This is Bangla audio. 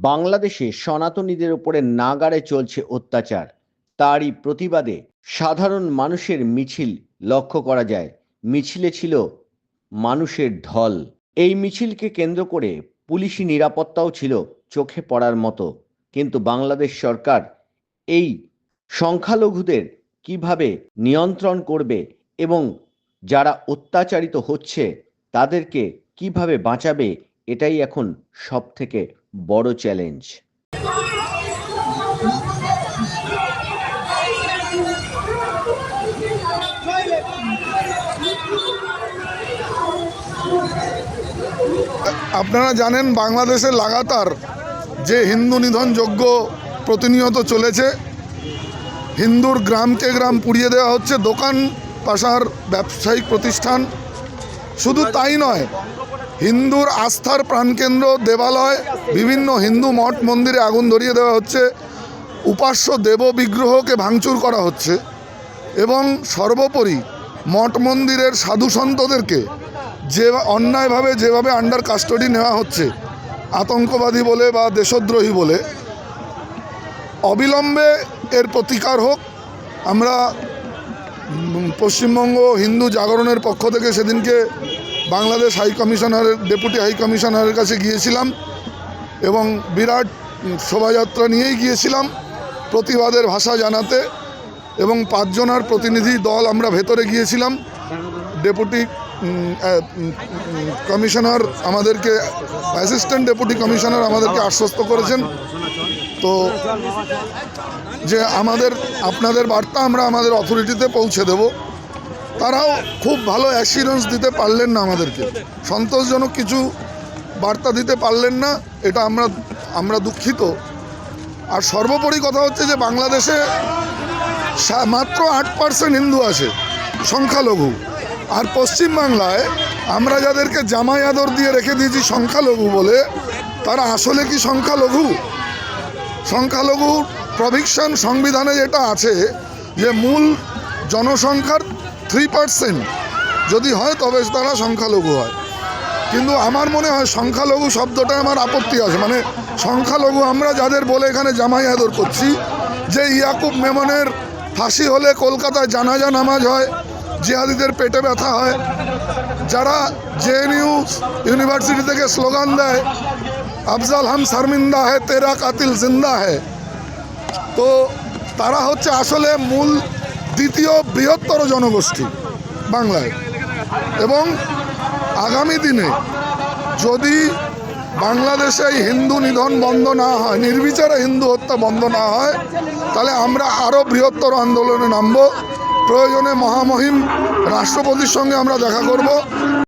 বাংলাদেশে সনাতনীদের উপরে নাগাড়ে চলছে অত্যাচার। তারই প্রতিবাদে সাধারণ মানুষের মিছিল লক্ষ্য করা যায়। মিছিলে ছিল মানুষের ঢল। এই মিছিলকে কেন্দ্র করে পুলিশি নিরাপত্তাও ছিল চোখে পড়ার মতো। কিন্তু বাংলাদেশ সরকার এই সংখ্যালঘুদের কীভাবে নিয়ন্ত্রণ করবে এবং যারা অত্যাচারিত হচ্ছে, তাদেরকে কীভাবে বাঁচাবে এটাই এখন সব থেকে বড় চ্যালেঞ্জ আপনারা জানেন বাংলাদেশে লাগাতার যে হিন্দু নিধন যজ্ঞ প্রতিনিয়ত চলেছে। হিন্দুর গ্রামকে গ্রাম পুড়িয়ে দেওয়া হচ্ছে দোকান পাশার ব্যবসায়িক প্রতিষ্ঠান। শুধু তাই নয় হিন্দুর আস্থার প্রাণকেন্দ্র দেবালয়, বিভিন্ন হিন্দু মঠ মন্দিরে আগুন ধরিয়ে দেওয়া হচ্ছে। উপাস্য দেব বিগ্রহকে ভাঙচুর করা হচ্ছে এবং সর্বোপরি মঠ মন্দিরের সাধু সন্তদেরকে যে অন্যায়ভাবে যেভাবে আন্ডার কাস্টডি নেওয়া হচ্ছে, আতঙ্কবাদী বলে বা দেশদ্রোহী বলে, অবিলম্বে এর প্রতিকার হোক। আমরা পশ্চিমবঙ্গ হিন্দু জাগরণের পক্ষ থেকে সেদিনকে বাংলাদেশ হাই কমিশনারের ডেপুটি হাই কমিশনারের কাছে গিয়েছিলাম এবং বিরাট শোভাযাত্রা নিয়েই গিয়েছিলাম প্রতিবাদের ভাষা জানাতে এবং পাঁচজনার প্রতিনিধি দল আমরা ভেতরে গিয়েছিলাম। ডেপুটি কমিশনার আমাদেরকে, অ্যাসিস্ট্যান্ট ডেপুটি কমিশনার আমাদেরকে আশ্বস্ত করেছেন। তো যে আমাদের, আপনাদের বার্তা আমরা আমাদের অথরিটিতে পৌঁছে দেব। তারাও খুব ভালো অ্যাসিউরেন্স দিতে পারলেন না আমাদেরকে। সন্তোষজনক কিছু বার্তা দিতে পারলেন না, এটা আমরা আমরা দুঃখিত। আর সর্বোপরি কথা হচ্ছে যে বাংলাদেশে মাত্র আট পার্সেন্ট হিন্দু আছে, সংখ্যালঘু। আর পশ্চিমবাংলায় আমরা যাদেরকে জামাই আদর দিয়ে রেখে দিয়েছি সংখ্যালঘু বলে, তারা আসলে কি সংখ্যালঘু? সংখ্যালঘু প্রভিকশন সংবিধানে যেটা আছে, যে মূল জনসংখ্যার থ্রি পার্সেন্ট যদি হয়, তবে তারা সংখ্যালঘু হয়। কিন্তু আমার মনে হয় সংখ্যালঘু শব্দটা আমার আপত্তি আছে। মানে সংখ্যালঘু আমরা যাদের বলে এখানে জামাই আদর করছি, যে ইয়াকুব মেমনের ফাঁসি হলে কলকাতায় জানাজা নামাজ হয়, জিহাদিদের পেটে ব্যথা হয়, যারা জেএনইউ ইউনিভার্সিটি থেকে স্লোগান দেয়, আফজাল হাম শর্মিন্দা है তেরা কাতিল জিন্দা है তো তারা হচ্ছে আসলে মূল দ্বিতীয় বৃহত্তর জনগোষ্ঠী বাংলায়। এবং আগামী দিনে যদি বাংলাদেশে হিন্দু নিধন বন্ধ না হয়, নির্বিচারে হিন্দু হত্যা বন্ধ না হয়, তাহলে আমরা আরও বৃহত্তর আন্দোলনে নামব। প্রয়োজনে মহামহিম রাষ্ট্রপতির সঙ্গে আমরা দেখা করব।